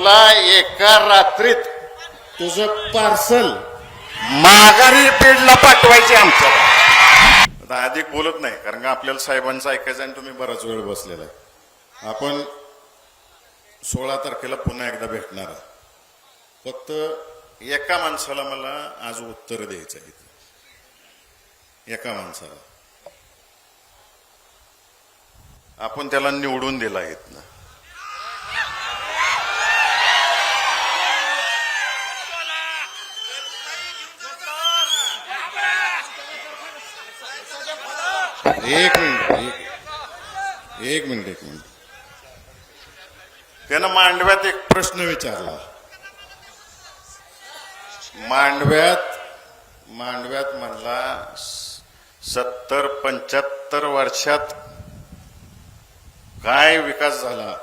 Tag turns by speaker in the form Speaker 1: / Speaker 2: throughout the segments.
Speaker 1: तुला एका रात्रीत तुझं पार्सल
Speaker 2: माघारी पेडला पाठवायचे आमचं
Speaker 1: आता अधिक बोलत नाही कारण का आपल्याला साहेबांचं ऐकायचं आणि तुम्ही बराच वेळ बसलेला आहे. आपण सोळा तारखेला पुन्हा एकदा भेटणार आहे. फक्त एका माणसाला मला आज उत्तर द्यायचं आहे एका माणसाला. आपण त्याला निवडून दिला आहेत ना एक मिनिट एक एक मिनिट एक मिनिट. त्यानं मांडव्यात एक प्रश्न विचारला. मांडव्यात मांडव्यात म्हणला सत्तर पंच्याहत्तर वर्षात काय विकास झाला?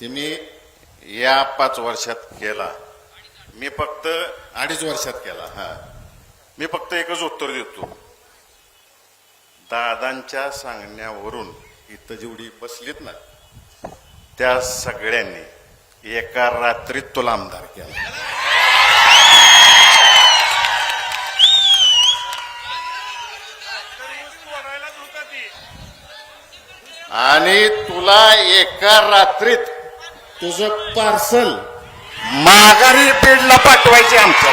Speaker 1: ते मी या पाच वर्षात केला. मी फक्त अडीच वर्षात केला हा. मी फक्त एकच उत्तर देतो. दादांच्या सांगण्यावरून इथं जेवढी बसलीत ना त्या सगळ्यांनी एका रात्रीत तुला आमदार केला. आणि तुला एका रात्रीत तुझं पार्सल
Speaker 2: माघारी पेडला पाठवायचे आमचं